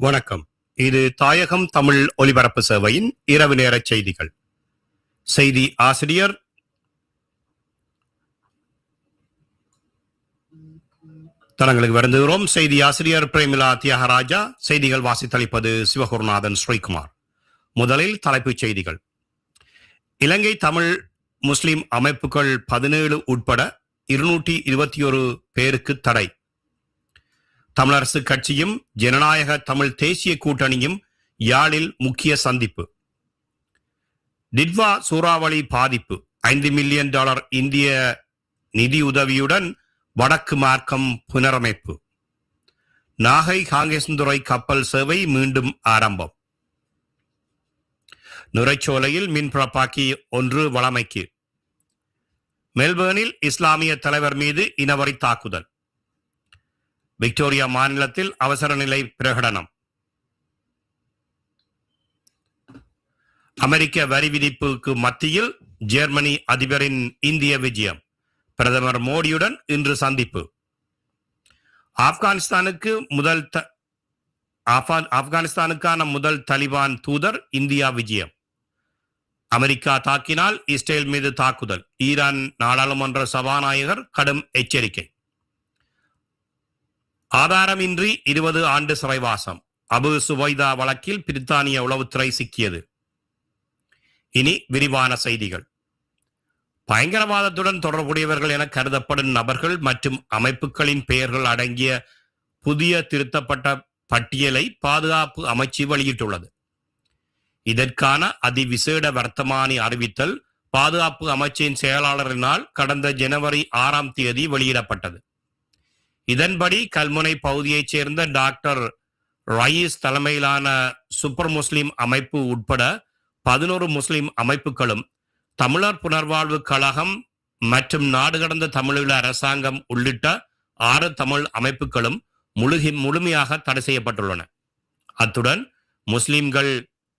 வணக்கம். இது தாயகம் தமிழ் ஒலிபரப்பு சேவையின் இரவு நேர செய்திகள். செய்தி ஆசிரியர் தரங்களுக்கு வருந்துகிறோம். செய்தி ஆசிரியர் பிரேமிலா தியாகராஜா. செய்திகள் வாசித்தளிப்பது சிவகுருநாதன் ஸ்ரீகுமார். முதலில் தலைப்புச் செய்திகள். இலங்கை தமிழ் முஸ்லிம் அமைப்புகள் பதினேழு உட்பட இருநூற்றி இருபத்தி ஒரு பேருக்கு தடை. தமிழரசு கட்சியும் ஜனநாயக தமிழ் தேசிய கூட்டணியும் யாழில் முக்கிய சந்திப்பு. டிட்வா சூறாவளி பாதிப்பு. ஐந்து மில்லியன் டாலர் இந்திய நிதியுதவியுடன் வடக்கு மார்க்கம் புனரமைப்பு. நாகை காங்கேசந்துறை கப்பல் சேவை மீண்டும் ஆரம்பம். நுரைச்சோலையில் மின்பிறப்பாக்கி ஒன்று வளமைக்கு. மெல்பேர்னில் இஸ்லாமிய தலைவர் மீது இனவரி தாக்குதல். விக்டோரியா மாநிலத்தில் அவசர நிலை பிரகடனம். அமெரிக்க வரி விதிப்புக்கு மத்தியில் ஜெர்மனி அதிபரின் இந்திய விஜயம். பிரதமர் மோடியுடன் இன்று சந்திப்பு. ஆப்கானிஸ்தானுக்கு முதல் த- ஆப்கானிஸ்தானுக்கான முதல் தலிபான் தூதர் இந்தியா விஜயம். அமெரிக்கா தாக்கினால் இஸ்ரேல் மீது தாக்குதல். ஈரான் நாடாளுமன்ற சபாநாயகர் கடும் எச்சரிக்கை. ஆதாரமின்றி இருபது ஆண்டு சிறைவாசம். அபு சுபைதா வழக்கில் பிரித்தானிய உளவுத்துறை சிக்கியது. இனி விரிவான செய்திகள். பயங்கரவாதத்துடன் தொடர்புடையவர்கள் என கருதப்படும் நபர்கள் மற்றும் அமைப்புகளின் பெயர்கள் அடங்கிய புதிய திருத்தப்பட்ட பட்டியலை பாதுகாப்பு அமைச்சு வெளியிட்டுள்ளது. இதற்கான அதிவிசேட வர்த்தமானி அறிவித்தல் பாதுகாப்பு அமைச்சின் செயலாளரினால் கடந்த ஜனவரி ஆறாம் தேதி வெளியிடப்பட்டது. இதன்படி கல்முனை பகுதியைச் சேர்ந்த டாக்டர் ரயீஸ் தலைமையிலான சூப்பர் முஸ்லிம் அமைப்பு உட்பட பதினோரு முஸ்லிம் அமைப்புகளும் தமிழர் புனர்வாழ்வு கழகம் மற்றும் நாடு கடந்த தமிழீழ அரசாங்கம் உள்ளிட்ட ஆறு தமிழ் அமைப்புகளும் முழுகி முழுமையாக தடை செய்யப்பட்டுள்ளன. அத்துடன் முஸ்லிம்கள்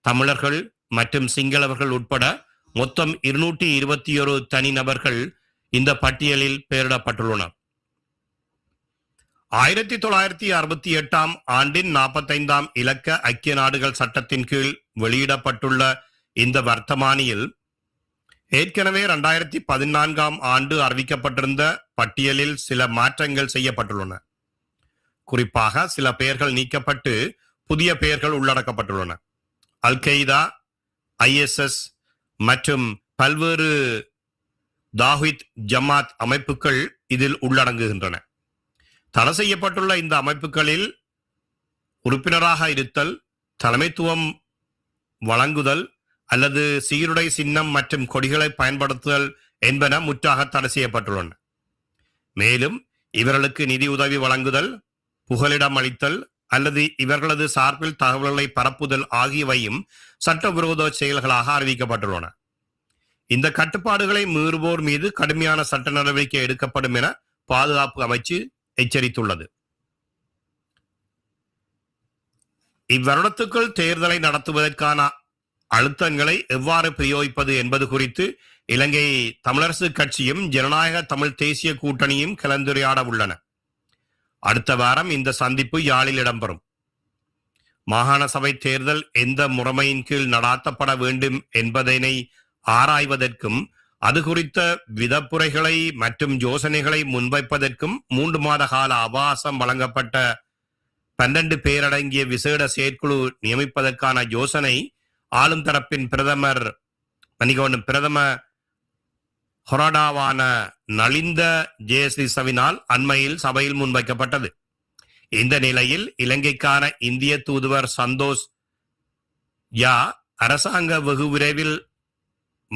தமிழர்கள் மற்றும் சிங்களவர்கள் உட்பட மொத்தம் இருநூற்றி இருபத்தி ஒரு தனிநபர்கள் இந்த பட்டியலில் பெயரிடப்பட்டுள்ளனர். ஆயிரத்தி தொள்ளாயிரத்தி அறுபத்தி எட்டாம் ஆண்டின் நாற்பத்தைந்தாம் இலக்க ஐக்கிய நாடுகள் சட்டத்தின் கீழ் வெளியிடப்பட்டுள்ள இந்த வர்த்தமானியில் ஏற்கனவே இரண்டாயிரத்தி பதினான்காம் ஆண்டு அறிவிக்கப்பட்டிருந்த பட்டியலில் சில மாற்றங்கள் செய்யப்பட்டுள்ளன. குறிப்பாக சில பெயர்கள் நீக்கப்பட்டு புதிய பெயர்கள் உள்ளடக்கப்பட்டுள்ளன. அல் கெய்தா ஐஎஸ்எஸ் மற்றும் பல்வேறு தாஹித் ஜமாத் அமைப்புகள் இதில் உள்ளடங்குகின்றன. தடை செய்யப்பட்டுள்ள இந்த அமைப்புகளில் உறுப்பினராக இருத்தல் தலைமைத்துவம் வழங்குதல் அல்லது சீருடை சின்னம் மற்றும் கொடிகளை பயன்படுத்துதல் என்பன முற்றாக தடை செய்யப்பட்டுள்ளன. மேலும் இவர்களுக்கு நிதி உதவி வழங்குதல் புகலிடம் அளித்தல் அல்லது இவர்களது சார்பில் தகவல்களை பரப்புதல் ஆகியவையும் சட்டவிரோத செயல்களாக அறிவிக்கப்பட்டுள்ளன. இந்த கட்டுப்பாடுகளை மீறுவோர் மீது கடுமையான சட்ட நடவடிக்கை எடுக்கப்படும் என பாதுகாப்பு அமைச்சு எச்சரித்துள்ளது. இவ்வருடத்துக்குள் தேர்தலை நடத்துவதற்கான அழுத்தங்களை எவ்வாறு பிரயோகிப்பது என்பது குறித்து இலங்கை தமிழரசு கட்சியும் ஜனநாயக தமிழ் தேசிய கூட்டணியும் கலந்துரையாட உள்ளன. அடுத்த வாரம் இந்த சந்திப்பு யாழில் இடம்பெறும். மாகாண சபை தேர்தல் எந்த முறைமையின் கீழ் நடாத்தப்பட வேண்டும் என்பதனை ஆராய்வதற்கும் அது குறித்த விதப்புரைகளை மற்றும் யோசனைகளை முன்வைப்பதற்கும் மூன்று மாத கால அவகாசம் வழங்கப்பட்ட பன்னெண்டு பேரடங்கிய விசேட செயற்குழு நியமிப்பதற்கான யோசனை ஆளும் தரப்பின் பிரதமர் மன்னிக்கவும் பிரதம ஹொரடாவான நலிந்த ஜெயஸ்ரீசவினால் அண்மையில் சபையில் முன்வைக்கப்பட்டது. இந்த நிலையில் இலங்கைக்கான இந்திய தூதுவர் சந்தோஷ் யா அரசாங்க வெகு விரைவில்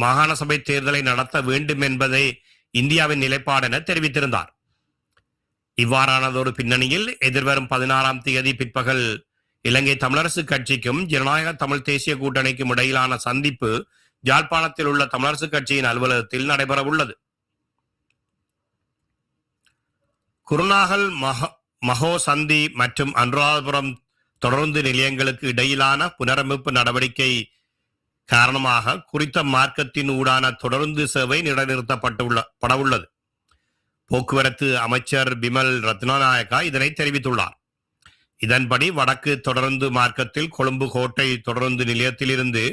மாகாண சபை தேர்தலை நடத்த வேண்டும் என்பதை இந்தியாவின் நிலைப்பாடு என தெரிவித்திருந்தார். இவ்வாறானதொரு பின்னணியில் எதிர்வரும் பதினாறாம் தேதி பிற்பகல் இலங்கை தமிழரசு கட்சிக்கும் ஜனநாயக தமிழ் தேசிய கூட்டணிக்கும் இடையிலான சந்திப்பு யாழ்ப்பாணத்தில் உள்ள தமிழரசு கட்சியின் அலுவலகத்தில் நடைபெறவுள்ளது. குருநாகல் மக மகோ சந்தி மற்றும் அனுராதபுரம் தொடர்ந்து நிலையங்களுக்கு இடையிலான புனரமைப்பு நடவடிக்கை காரணமாக குறித்த மார்க்கத்தின் ஊடான தொடர்ந்து சேவை நிலைநிறுத்தப்பட்டுள்ள படவுள்ளது. போக்குவரத்து அமைச்சர் பிமல் ரத்னநாயக்கா இதனை தெரிவித்துள்ளார். இதன்படி வடக்கு தொடர்ந்து மார்க்கத்தில் கொழும்பு கோட்டை தொடர்ந்து நிலையத்திலிருந்து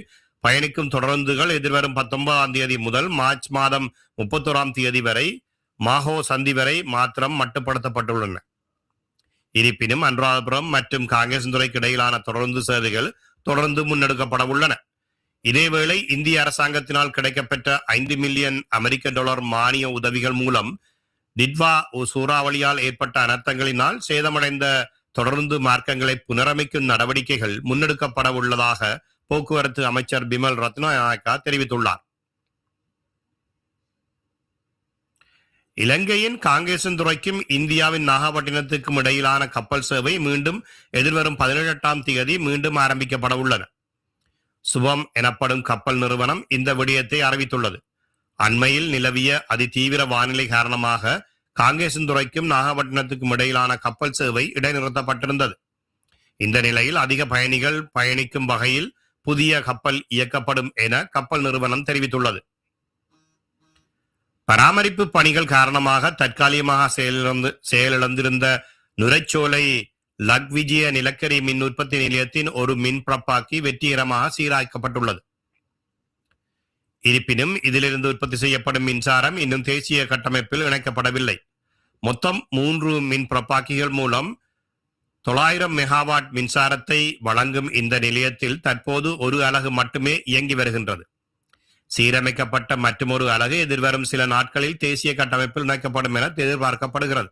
பயணிக்கும் தொடர்ந்துகள் எதிர்வரும் பத்தொன்பதாம் தேதி முதல் மார்ச் மாதம் முப்பத்தோராம் தேதி வரை மாஹோ சந்தி வரை மாத்திரம் மட்டுப்படுத்தப்பட்டுள்ளன. இருப்பினும் அனுராதபுரம் மற்றும் காங்கேசன்துறைக்கு இடையிலான தொடர்ந்து சேவைகள் தொடர்ந்து முன்னெடுக்கப்பட உள்ளன. இதேவேளை இந்திய அரசாங்கத்தினால் கிடைக்கப்பெற்ற ஐந்து மில்லியன் அமெரிக்க டாலர் மானிய உதவிகள் மூலம் டிட்வா சூறாவளியால் ஏற்பட்ட அனர்த்தங்களினால் சேதமடைந்த தொடர்ந்து மார்க்கங்களை புனரமைக்கும் நடவடிக்கைகள் முன்னெடுக்கப்பட உள்ளதாக போக்குவரத்து அமைச்சர் பிமல் ரத்னாயக்கா தெரிவித்துள்ளார். இலங்கையின் காங்கேசன்துறைக்கும் இந்தியாவின் நாகப்பட்டினத்துக்கும் இடையிலான கப்பல் சேவை மீண்டும் எதிர்வரும் பதினெட்டாம் தேதி மீண்டும் ஆரம்பிக்கப்பட உள்ளன. சுபம் எனப்படும் கப்பல் நிறுவனம் இந்த விடயத்தை அறிவித்துள்ளது. அண்மையில் நிலவிய அதிதீவிர வானிலை காரணமாக காங்கேசன்துறைக்கும் நாகப்பட்டினத்துக்கும் இடையிலான கப்பல் சேவை இடைநிறுத்தப்பட்டிருந்தது. இந்த நிலையில் அதிக பயணிகள் பயணிக்கும் வகையில் புதிய கப்பல் இயக்கப்படும் என கப்பல் நிறுவனம் தெரிவித்துள்ளது. பராமரிப்பு பணிகள் காரணமாக தற்காலிகமாக செயலிழந்து செயலிழந்திருந்த நுரைச்சோலை லக்விஜய நிலக்கரி மின் உற்பத்தி நிலையத்தின் ஒரு மின் பிரப்பாக்கி வெற்றிகரமாக சீராக்கப்பட்டுள்ளது இருப்பினும் இதிலிருந்து உற்பத்தி செய்யப்படும் மின்சாரம் இன்னும் தேசிய கட்டமைப்பில் இணைக்கப்படவில்லை. மொத்தம் மூன்று மின் பிரப்பாக்கிகள் மூலம் தொள்ளாயிரம் மெகாவாட் மின்சாரத்தை வழங்கும் இந்த நிலையத்தில் தற்போது ஒரு அலகு மட்டுமே இயங்கி வருகின்றது. சீரமைக்கப்பட்ட மற்றொரு அலகு எதிர்வரும் சில நாட்களில் தேசிய கட்டமைப்பில் இணைக்கப்படும் என எதிர்பார்க்கப்படுகிறது.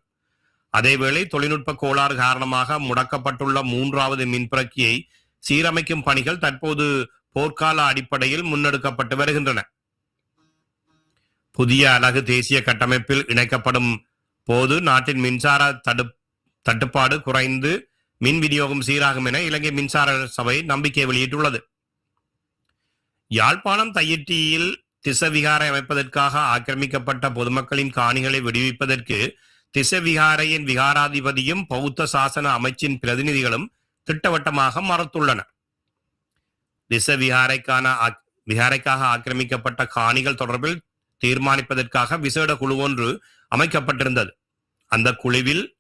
அதேவேளை தொழில்நுட்ப கோளாறு காரணமாக முடக்கப்பட்டுள்ள மூன்றாவது மின்பிறக்கியை சீரமைக்கும் பணிகள் தற்போது போர்க்கால அடிப்படையில் முன்னெடுக்கப்பட்டு வருகின்றன. புதிய அலகு தேசிய கட்டமைப்பில் இணைக்கப்படும் போது நாட்டின் மின்சார தடு தட்டுப்பாடு குறைந்து மின் விநியோகம் சீராகும் என இலங்கை மின்சார சபை நம்பிக்கை வெளியிட்டுள்ளது. யாழ்ப்பாணம் தையிட்டியில் திசவிகாரை அமைப்பதற்காக ஆக்கிரமிக்கப்பட்ட பொதுமக்களின் காணிகளை விடுவிப்பதற்கு திசவிகாரையின் விகாராதிபதியும் பௌத்த சாசன அமைச்சின் பிரதிநிதிகளும் திட்டவட்டமாக மறுத்துள்ளனர் திசவிகாரைக்கான ஆக்- விகாரைக்காக ஆக்கிரமிக்கப்பட்ட காணிகள் தொடர்பில் தீர்மானிப்பதற்காக விசேட குழு ஒன்று அமைக்கப்பட்டிருந்தது. அந்த குழுவில்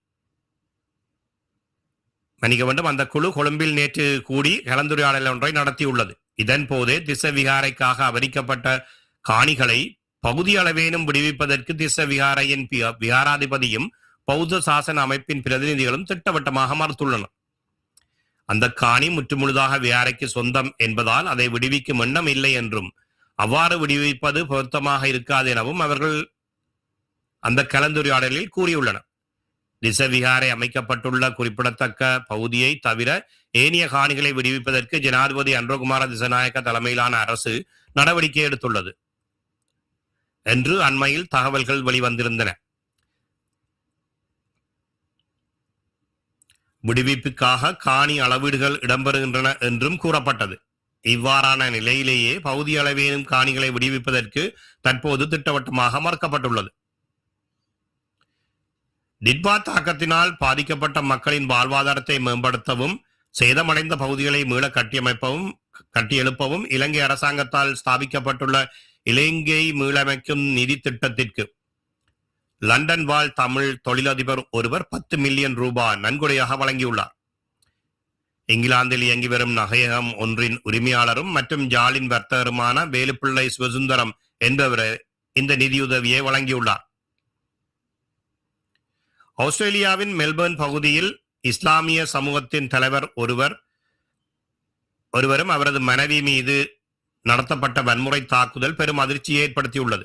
மன்னிக்க வேண்டும் அந்த குழு கொழும்பில் நேற்று கூடி கலந்துரையாடல் ஒன்றை நடத்தியுள்ளது. இதன் போதே திசவிகாரைக்காக அவரிக்கப்பட்ட காணிகளை பகுதி அளவேனும் விடுவிப்பதற்கு திச விகாரையின் விகாராதிபதியும் பௌத்த சாசன அமைப்பின் பிரதிநிதிகளும் திட்டவட்டமாக மறுத்துள்ளனர். அந்த காணி முற்றுமுழுதாக விகாரைக்கு சொந்தம் என்பதால் அதை விடுவிக்கும் எண்ணம் இல்லை என்றும் அவ்வாறு விடுவிப்பது பொருத்தமாக இருக்காது எனவும் அவர்கள் அந்த கலந்துரையாடலில் கூறியுள்ளனர். திசவிகாரை அமைக்கப்பட்டுள்ள குறிப்பிடத்தக்க பகுதியை தவிர ஏனைய காணிகளை விடுவிப்பதற்கு ஜனாதிபதி அன்றகுமார திசநாயக்க தலைமையிலான அரசு நடவடிக்கை எடுத்துள்ளது. என்று அண்மையில் தகவல்கள் வெளிவந்திருந்தன. விடுவிப்புக்காக காணி அளவீடுகள் இடம்பெறுகின்றன என்றும் கூறப்பட்டது. இவ்வாறான நிலையிலேயே பகுதி அளவேனும் காணிகளை விடுவிப்பதற்கு தற்போது திட்டவட்டமாக மறுக்கப்பட்டுள்ளது. டிட்பா தாக்கத்தினால் பாதிக்கப்பட்ட மக்களின் வாழ்வாதாரத்தை மேம்படுத்தவும் சேதமடைந்த பகுதிகளை மீள கட்டியமைப்பவும் கட்டியெழுப்பவும் இலங்கை அரசாங்கத்தால் ஸ்தாபிக்கப்பட்டுள்ள இலங்கை மீளமைக்கும் நிதி திட்டத்திற்கு லண்டன் வாழ் தமிழ் தொழிலதிபர் ஒருவர் பத்து மில்லியன் ரூபாய் நன்கொடையாக வழங்கியுள்ளார். இங்கிலாந்தில் இயங்கி வரும் நகையகம் ஒன்றின் உரிமையாளரும் மற்றும் ஜாலின் வர்த்தகருமான வேலுப்பிள்ளை சிவசுந்தரம் என்பவர் இந்த நிதியுதவியை வழங்கியுள்ளார். ஆஸ்திரேலியாவின் மெல்பர்ன் பகுதியில் இஸ்லாமிய சமூகத்தின் தலைவர் ஒருவர் ஒருவரும் அவரது மனைவி மீது நடத்தப்பட்ட வன்முறை தாக்குதல் பெரும் அதிர்ச்சியை ஏற்படுத்தியுள்ளது.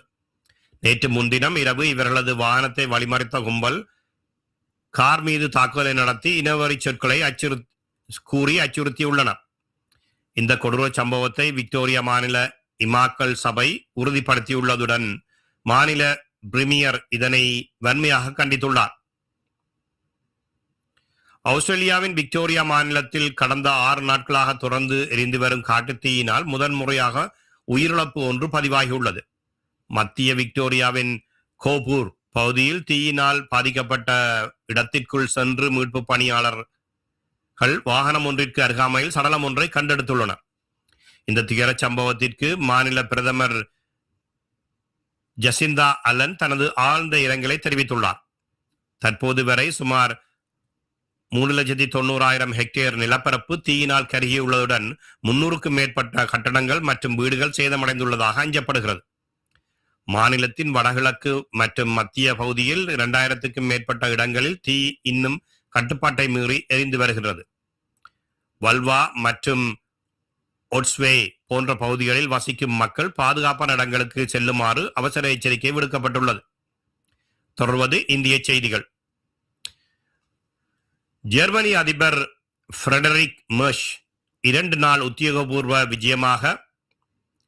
நேற்று முன்தினம் இரவு இவர்களது வாகனத்தை வழிமறித்த கும்பல் கார் மீது தாக்குதலை நடத்தி இனவரி சொற்களை அச்சுறு கூறி அச்சுறுத்தியுள்ளனர். இந்த கொடூர சம்பவத்தை விக்டோரியா மாநில இமாக்கல் சபை உறுதிப்படுத்தியுள்ளதுடன் மாநில பிரிமியர் இதனை வன்மையாக கண்டித்துள்ளார். ஆஸ்திரேலியாவின் விக்டோரியா மாநிலத்தில் கடந்த ஆறு நாட்களாக தொடர்ந்து எரிந்து வரும் காட்டுத்தீயினால் முதன்முறையாக உயிரிழப்பு ஒன்று பதிவாகியுள்ளது. மத்திய விக்டோரியாவின் கோபூர் பகுதியில் தீயினால் பாதிக்கப்பட்ட இடத்திற்குள் சென்று மீட்பு பணியாளர்கள் வாகனம் ஒன்றிற்கு அருகாமையில் சடலம் ஒன்றை கண்டெடுத்துள்ளனர். இந்த துயரச் சம்பவத்திற்கு மாநில பிரதமர் ஜசிந்தா அலன் தனது ஆழ்ந்த இரங்கலை தெரிவித்துள்ளார். தற்போது வரை சுமார் மூணு லட்சத்தி தொண்ணூறாயிரம் ஹெக்டேர் நிலப்பரப்பு தீயினால் கருகியுள்ளதுடன் முன்னூறுக்கும் மேற்பட்ட கட்டடங்கள் மற்றும் வீடுகள் சேதமடைந்துள்ளதாக அஞ்சப்படுகிறது. மாநிலத்தின் வடகிழக்கு மற்றும் மத்திய பகுதியில் இரண்டாயிரத்துக்கும் மேற்பட்ட இடங்களில் தீ இன்னும் கட்டுப்பாட்டை மீறி எரிந்து வருகிறது. வல்வா மற்றும் ஒட்ஸ்வே போன்ற பகுதிகளில் வசிக்கும் மக்கள் பாதுகாப்பான இடங்களுக்கு செல்லுமாறு அவசர எச்சரிக்கை விடுக்கப்பட்டுள்ளது. தொடர்வது இந்திய செய்திகள். ஜெர்மனி அதிபர் ஃப்ரெடரிக் மெர்ஷ் இரண்டு நாள் உத்தியோகபூர்வ விஜயமாக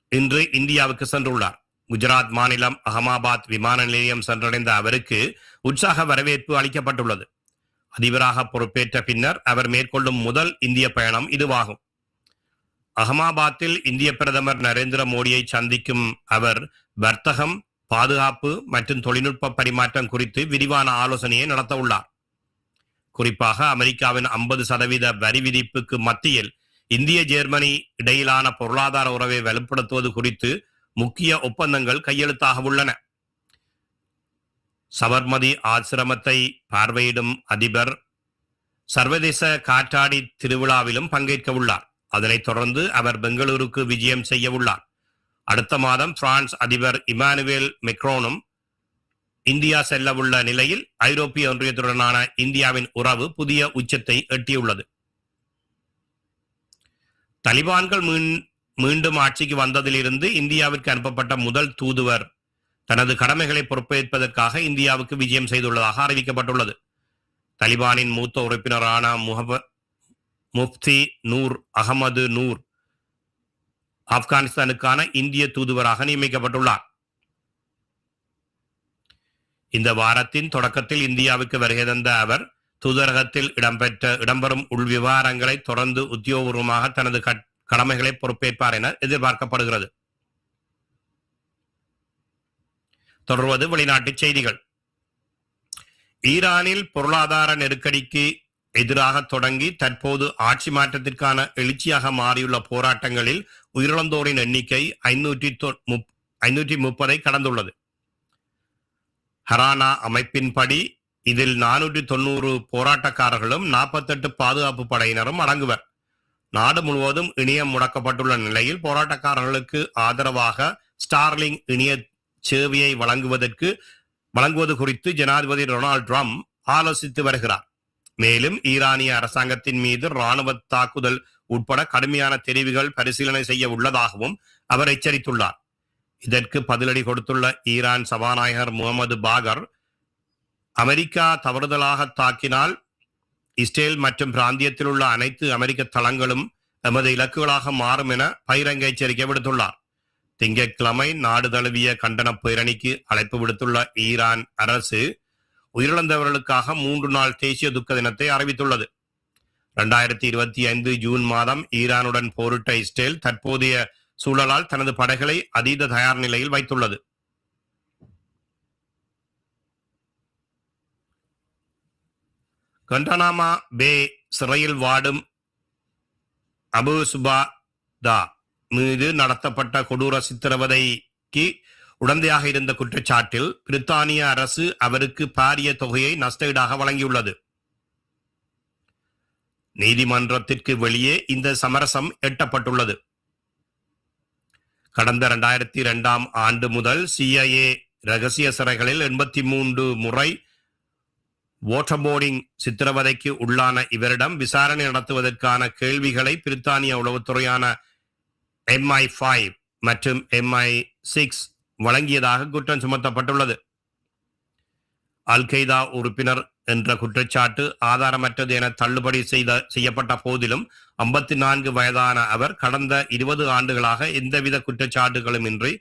இன்று இந்தியாவுக்கு சென்றுள்ளார். குஜராத் மாநிலம் அகமாபாத் விமான நிலையம் சென்றடைந்த அவருக்கு உற்சாக வரவேற்பு அளிக்கப்பட்டுள்ளது. அதிபராக பொறுப்பேற்ற பின்னர் அவர் மேற்கொள்ளும் முதல் இந்திய பயணம் இதுவாகும். அகமாபாத்தில் இந்திய பிரதமர் நரேந்திர மோடியை சந்திக்கும் அவர் வர்த்தகம் பாதுகாப்பு மற்றும் தொழில்நுட்ப பரிமாற்றம் குறித்து விரிவான ஆலோசனையை நடத்த உள்ளார் குறிப்பாக அமெரிக்காவின் ஐம்பது சதவீத வரி விதிப்புக்கு மத்தியில் இந்திய ஜெர்மனி இடையிலான பொருளாதார உறவை வலுப்படுத்துவது குறித்து முக்கிய ஒப்பந்தங்கள் கையெழுத்தாக உள்ளன. சபர்மதி ஆசிரமத்தை பார்வையிடும் அதிபர் சர்வதேச காற்றாடி திருவிழாவிலும் பங்கேற்க உள்ளார். அதனைத் தொடர்ந்து அவர் பெங்களூருக்கு விஜயம் செய்ய உள்ளார். அடுத்த மாதம் பிரான்ஸ் அதிபர் இமானுவேல் மெக்ரோனும் இந்தியா செல்லவுள்ள நிலையில் ஐரோப்பிய ஒன்றியத்துடனான இந்தியாவின் உறவு புதிய உச்சத்தை எட்டியுள்ளது. தலிபான்கள் மீண்டும் ஆட்சிக்கு வந்ததிலிருந்து இந்தியாவிற்கு அனுப்பப்பட்ட முதல் தூதுவர் தனது கடமைகளை பொறுப்பேற்பதற்காக இந்தியாவுக்கு விஜயம் செய்துள்ளதாக அறிவிக்கப்பட்டுள்ளது. தலிபானின் மூத்த உறுப்பினரான முஹப முஃப்தி நூர் அகமது நூர் ஆப்கானிஸ்தானுக்கான இந்திய தூதுவராக நியமிக்கப்பட்டுள்ளார். இந்த வாரத்தின் தொடக்கத்தில் இந்தியாவுக்கு வருகை தந்த அவர் தூதரகத்தில் இடம்பெற்ற இடம்பெறும் உள் விவகாரங்களை தொடர்ந்து உத்தியோகபூர்வமாக தனது கடமைகளை பொறுப்பேற்பார் என எதிர்பார்க்கப்படுகிறது. தொடர்வது வெளிநாட்டு செய்திகள். ஈரானில் பொருளாதார நெருக்கடிக்கு எதிராக தொடங்கி தற்போது ஆட்சி மாற்றத்திற்கான எழுச்சியாக மாறியுள்ள போராட்டங்களில் உயிரிழந்தோரின் எண்ணிக்கை ஐநூற்றி ஐநூற்றி முப்பதை கடந்துள்ளது. ஹரானா அமைப்பின்படி இதில் நானூற்றி தொண்ணூறு போராட்டக்காரர்களும் நாற்பத்தெட்டு பாதுகாப்பு படையினரும் அடங்குவர். நாடு முழுவதும் இணையம் முடக்கப்பட்டுள்ள நிலையில் போராட்டக்காரர்களுக்கு ஆதரவாக ஸ்டார்லிங் இணைய சேவையை வழங்குவதற்கு வழங்குவது குறித்து ஜனாதிபதி டொனால்ட் ட்ரம்ப் ஆலோசித்து வருகிறார். மேலும் ஈரானிய அரசாங்கத்தின் மீது ராணுவ தாக்குதல் உட்பட கடுமையான தெரிவுகள் பரிசீலனை செய்ய உள்ளதாகவும் அவர் எச்சரித்துள்ளார். இதற்கு பதிலடி கொடுத்துள்ள ஈரான் சபாநாயகர் முகமது பாகர் அமெரிக்கா தவறுதலாக தாக்கினால் இஸ்ரேல் மற்றும் பிராந்தியத்தில் உள்ள அனைத்து அமெரிக்க தளங்களும் எமது இலக்குகளாக மாறும் என பகிரங்க எச்சரிக்கை விடுத்துள்ளார். திங்கட்கிழமை நாடு தழுவிய கண்டன பேரணிக்கு அழைப்பு விடுத்துள்ள ஈரான் அரசு உயிரிழந்தவர்களுக்காக மூன்று நாள் தேசிய துக்க தினத்தை அறிவித்துள்ளது. இரண்டாயிரத்தி இருபத்தி ஐந்து ஜூன் மாதம் ஈரானுடன் போரிட்ட இஸ்ரேல் தற்போதைய சூழலால் தனது படைகளை அதீத தயார் நிலையில் வைத்துள்ளது. கண்டனாமா பே சிறையில் வாடும் அபு சுபாதா மீது நடத்தப்பட்ட கொடூர சித்திரவதைக்கு உடந்தையாக இருந்த குற்றச்சாட்டில் பிரித்தானிய அரசு அவருக்கு பாரிய தொகையை நஷ்டஈடாக வழங்கியுள்ளது. நீதிமன்றத்திற்கு வெளியே இந்த சமரசம் எட்டப்பட்டுள்ளது. கடந்த இரண்டாயிரத்தி இரண்டாம் ஆண்டு முதல் சிஐஏ ரகசிய சிறைகளில் எண்பத்தி மூன்று முறை வாட்டர் போர்டிங் சித்திரவதைக்கு உள்ளான இவரிடம் விசாரணை நடத்துவதற்கான கேள்விகளை பிரித்தானிய உளவுத்துறையான எம்ஐ ஃபைவ் மற்றும் எம்ஐ சிக்ஸ் வழங்கியதாக குற்றம் சுமத்தப்பட்டுள்ளது. அல் உறுப்பினர் என்ற குற்றச்சாட்டு ஆதாரமற்றது என தள்ளுபடி செய்த செய்யப்பட்ட போதிலும் ஐம்பத்தி நான்கு வயதான அவர் கடந்த இருபது ஆண்டுகளாக எந்தவித குற்றச்சாட்டுகளும் இன்றி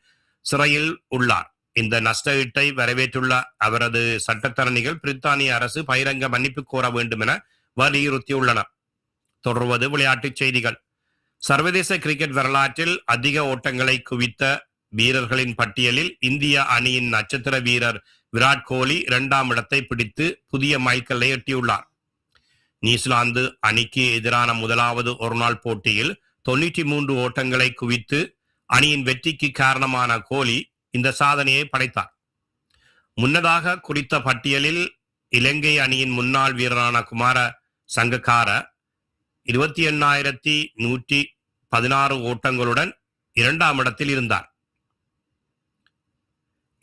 சிறையில் உள்ளார். இந்த நஷ்டஈட்டை வரவேற்றுள்ள அவரது சட்டத்தரணிகள் பிரித்தானிய அரசு பகிரங்க மன்னிப்பு கோர வேண்டும் என வலியுறுத்தியுள்ளனர். தொடர்வது விளையாட்டுச் செய்திகள். சர்வதேச கிரிக்கெட் வரலாற்றில் அதிக ஓட்டங்களை குவித்த வீரர்களின் பட்டியலில் இந்திய அணியின் நட்சத்திர வீரர் விராட் கோலி இரண்டாம் இடத்தை பிடித்து புதிய மைக்கல்லை எட்டியுள்ளார். நியூசிலாந்து அணிக்கு எதிரான முதலாவது ஒருநாள் போட்டியில் தொண்ணூற்றி மூன்று ஓட்டங்களை குவித்து அணியின் வெற்றிக்கு காரணமான கோலி இந்த சாதனையை படைத்தார். முன்னதாக குறித்த பட்டியலில் இலங்கை அணியின் முன்னாள் வீரரான குமார சங்கக்கார இருபத்தி எண்ணாயிரத்தி நூற்றி பதினாறு ஓட்டங்களுடன் இரண்டாம் இடத்தில் இருந்தார்.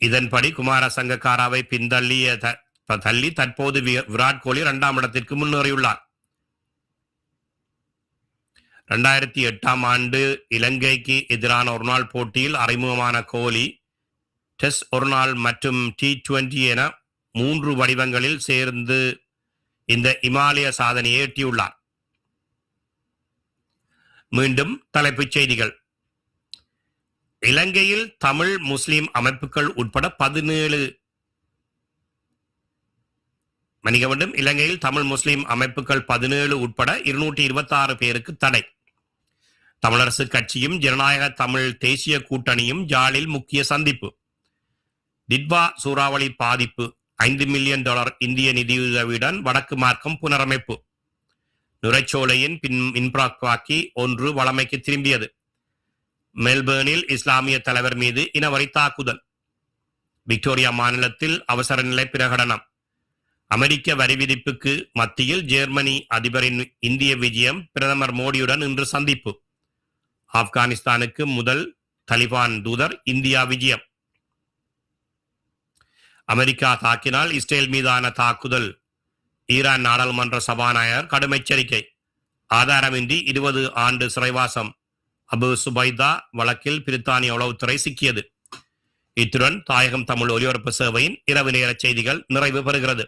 இதன்படி குமார சங்கக்காராவை பின்தள்ளிய த- தள்ளி தற்போது விராட் கோலி இரண்டாம் இடத்திற்கு முன்னேறியுள்ளார். இரண்டாயிரத்தி எட்டாம் ஆண்டு இலங்கைக்கு எதிரான ஒருநாள் போட்டியில் அறிமுகமான கோலி டெஸ்ட் ஒருநாள் மற்றும் டி டுவெண்டி என மூன்று வடிவங்களில் சேர்ந்து இந்த இமாலய சாதனையை எட்டியுள்ளார் மீண்டும் தலைப்புச் செய்திகள். இலங்கையில் தமிழ் முஸ்லிம் அமைப்புகள் உட்பட பதினேழு மன்னிக்க வேண்டும் இலங்கையில் தமிழ் முஸ்லிம் அமைப்புகள் பதினேழு உட்பட இருநூற்றி இருபத்தி ஆறு பேருக்கு தடை. தமிழரசு கட்சியும் ஜனநாயக தமிழ் தேசிய கூட்டணியும் ஜாலில் முக்கிய சந்திப்பு. டிட்வா சூறாவளி பாதிப்பு ஐந்து மில்லியன் டாலர் இந்திய நிதியுதவியுடன் வடக்கு மார்க்கம் புனரமைப்பு. நுரைச்சோலையின் பின் மின்பாக்கி ஒன்று வளமைக்கு திரும்பியது. மெல்பேர்னில் இஸ்லாமிய தலைவர் மீது இனவரை தாக்குதல் விக்டோரியா மாநிலத்தில் அவசர நிலை பிரகடனம். அமெரிக்க வரி விதிப்புக்கு மத்தியில் ஜெர்மனி அதிபரின் இந்திய விஜயம் பிரதமர் மோடியுடன் இன்று சந்திப்பு. ஆப்கானிஸ்தானுக்கு முதல் தலிபான் தூதர் இந்தியா விஜயம். அமெரிக்கா தாக்கினால் இஸ்ரேல் மீதான தாக்குதல். ஈரான் நாடாளுமன்ற சபாநாயகர் கடும் எச்சரிக்கை. ஆதாரமின்றி இருபது ஆண்டு சிறைவாசம். அபு சுபைதா வழக்கில் பிரித்தானிய உளவுத்துறை சிக்கியது. இத்துடன் தாயகம் தமிழ் ஒலிபரப்பு சேவையின் இரவு நேர செய்திகள் நிறைவு பெறுகிறது.